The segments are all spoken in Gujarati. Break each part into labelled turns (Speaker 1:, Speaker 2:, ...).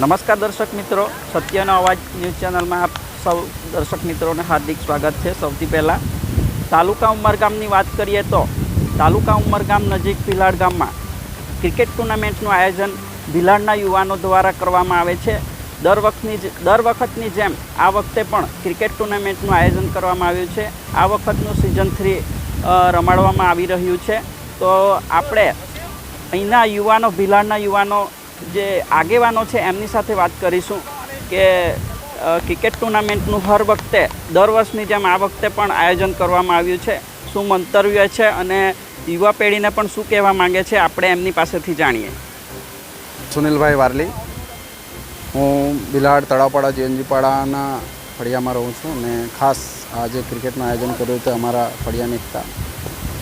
Speaker 1: નમસ્કાર દર્શક મિત્રો, સત્યનો અવાજ ન્યૂઝ ચેનલમાં આપ સૌ દર્શક મિત્રોને હાર્દિક સ્વાગત છે. સૌથી પહેલાં તાલુકા ઉમરગામની વાત કરીએ તો તાલુકા ઉમરગામ નજીક ભીલાડ ગામમાં ક્રિકેટ ટુર્નામેન્ટનું આયોજન ભીલાડના યુવાનો દ્વારા કરવામાં આવે છે. દર વખતની દર વખતની જેમ આ વખતે પણ ક્રિકેટ ટુર્નામેન્ટનું આયોજન કરવામાં આવ્યું છે. આ વખતનું સિઝન થ્રી રમાડવામાં આવી રહ્યું છે. તો આપણે અહીંના યુવાનો, ભીલાડના યુવાનો જે આગેવાનો છે, એમની સાથે વાત કરીશું કે ક્રિકેટ ટુર્નામેન્ટનું હર વખતે, દર વર્ષની જેમ આ વખતે પણ આયોજન કરવામાં આવ્યું છે. શું મંતવ્ય છે અને યુવા પેઢીને પણ શું કહેવા માંગે છે, આપણે એમની પાસેથી જાણીએ.
Speaker 2: સુનિલભાઈ વારલી. હું બિલાડ, તળાવપાડા જીએનજીપાડાના ફળિયામાં રહું છું અને ખાસ આ જે ક્રિકેટનું આયોજન કર્યું તે અમારા ફળિયાની એકતા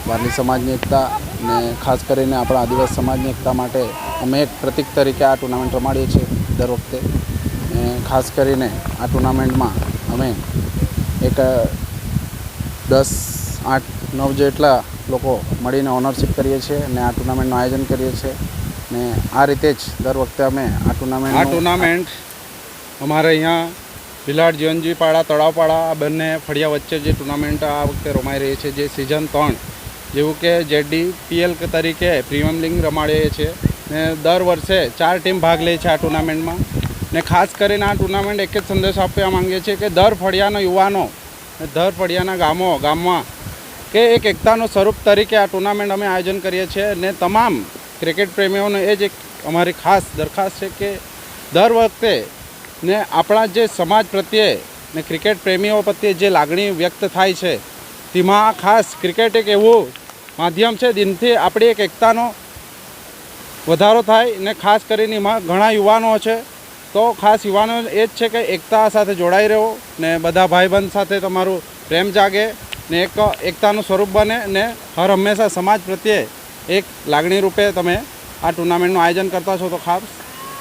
Speaker 2: વારલી સમાજની એકતા ને ખાસ કરીને આપણા આદિવાસી સમાજની એકતા માટે અમે એક પ્રતિક તરીકે આ ટુર્નામેન્ટ રમાડીએ છીએ દર વખતે. ને ખાસ કરીને આ ટુર્નામેન્ટમાં અમે એક દસ, આઠ, નવ જેટલા લોકો મળીને ઓનરશિપ કરીએ છીએ અને આ ટુર્નામેન્ટનું આયોજન કરીએ છીએ. ને આ રીતે જ દર વખતે અમે આ ટુર્નામેન્ટ
Speaker 3: આ ટુર્નામેન્ટ અમારે અહીંયા ભીલાડ જીવનજી પાડા તળાવપાડા આ બંને ફળિયા વચ્ચે જે ટુર્નામેન્ટ આ વખતે રમાઈ રહી છે જે સિઝન ત્રણ. જેવું કે જેડી પીએલ તરીકે પ્રીમિયમ લીગ રમાડીએ છીએ ને દર વર્ષે ચાર ટીમ ભાગ લે છે આ ટુર્નામેન્ટમાં ને ખાસ કરીને આ ટુર્નામેન્ટ એક જ સંદેશ આપવા માંગીએ છીએ કે દર ફળિયાના યુવાનો દર ફળિયાના ગામો ગામમાં કે એક એકતાનું સ્વરૂપ તરીકે આ ટુર્નામેન્ટ અમે આયોજન કરીએ છીએ ને તમામ ક્રિકેટ પ્રેમીઓને એ જ એક અમારી ખાસ દરખાસ્ત છે કે દર વખતે ને આપણા જે સમાજ પ્રત્યે ને ક્રિકેટ પ્રેમીઓ પ્રત્યે જે લાગણી વ્યક્ત થાય છે, તેમાં ખાસ ક્રિકેટ એક એવું માધ્યમ છે, જેનથી આપણી એક એકતાનો વધારો થાય ને ખાસ કરીને એમાં ઘણા યુવાનો છે. તો ખાસ યુવાનો એ જ છે કે એકતા સાથે જોડાઈ રહો ને બધા ભાઈબંધ સાથે તમારું પ્રેમ જાગે ને એક એકતાનું સ્વરૂપ બને ને હર હંમેશા સમાજ પ્રત્યે એક લાગણી રૂપે તમે આ ટુર્નામેન્ટનું આયોજન કરતા છો તો ખાસ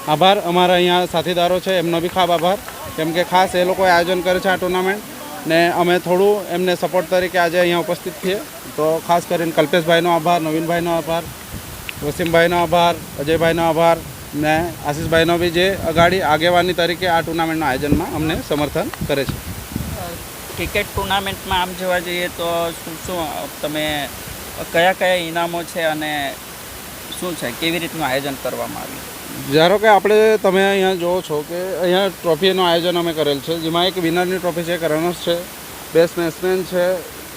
Speaker 3: આભાર. અમારા અહીંયા સાથીદારો છે, એમનો બી ખાસ આભાર. કેમ કે ખાસ એ લોકોએ આયોજન કરે છે આ ટુર્નામેન્ટ ને અમે થોડું એમને સપોર્ટ તરીકે આજે અહીંયા ઉપસ્થિત છીએ. તો ખાસ કરીને કલ્પેશભાઈનો આભાર, નવીનભાઈનો આભાર, વસીમભાઈનો આભાર, અજયભાઈનો આભાર ને આશીષભાઈનો બી જે અગાડી આગેવાની તરીકે આ ટુર્નામેન્ટના આયોજનમાં અમને સમર્થન કરે છે.
Speaker 1: ક્રિકેટ ટુર્નામેન્ટમાં આમ જોવા જઈએ તો શું શું તમે કયા કયા ઇનામો છે અને શું છે? કેવી રીતનું આયોજન કરવામાં આવ્યું?
Speaker 3: ધારો કે આપણે તમે અહીંયા જુઓ છો કે અહીંયા ટ્રોફીનું આયોજન અમે કરેલ છે. જેમાં એક વિનરની ટ્રોફી છે રનર્સ છે બેસ્ટ બેટ્સમેન છે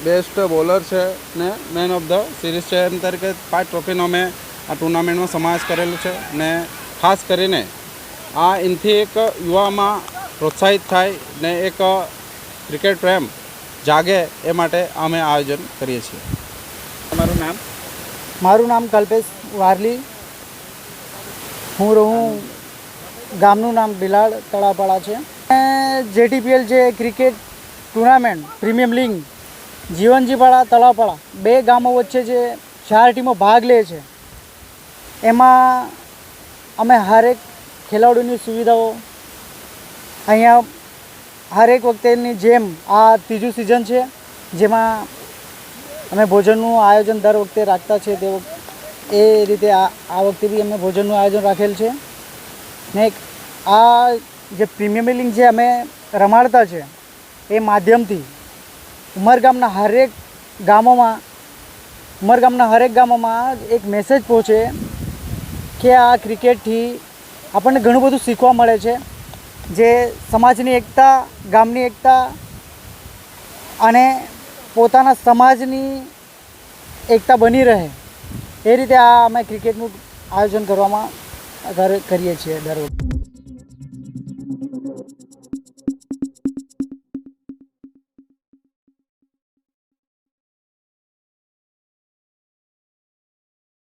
Speaker 3: બેસ્ટ બોલર છે ને મેન ઓફ ધ સિરીઝ છે. એમ તરીકે પાંચ ટ્રોફીનો અમે આ ટુર્નામેન્ટમાં સમાવેશ કરેલો છે ને ખાસ કરીને આ એનાથી એક યુવામાં પ્રોત્સાહિત થાય ને એક ક્રિકેટ પ્રેમ જાગે એ માટે અમે આયોજન કરીએ છીએ.
Speaker 1: તમારું નામ?
Speaker 4: મારું નામ કલ્પેશ વારલી. હું રહું ગામનું નામ બિલાડ તળાપાડા છે. જેટીપીએલ જે cricket tournament, premium league, Jivanjipada Talapada, બે ગામો વચ્ચે જે ચાર ટીમો ભાગ લે છે, એમાં અમે હરેક ખેલાડીઓની સુવિધાઓ, અહીંયા હરેક વખતેની જેમ આ ત્રીજું સિઝન છે, જેમાં અમે ભોજનનું આયોજન દર વખતે રાખતા છે તે એ રીતે આ આ વખતે બી અમે ભોજનનું આયોજન રાખેલ છે. ને આ જે પ્રીમિયમ લીગ જે અમે રમાડતા છે, એ માધ્યમથી ઉમરગામના હરેક ગામોમાં ઉમરગામના હરેક ગામોમાં એક મેસેજ પહોંચે કે આ ક્રિકેટથી આપણને ઘણું બધું શીખવા મળે છે. જે સમાજની એકતા, ગામની એકતા અને પોતાના સમાજની એકતા બની રહે, એ રીતે આ અમે ક્રિકેટનું આયોજન કરવામાં કરીએ છીએ દર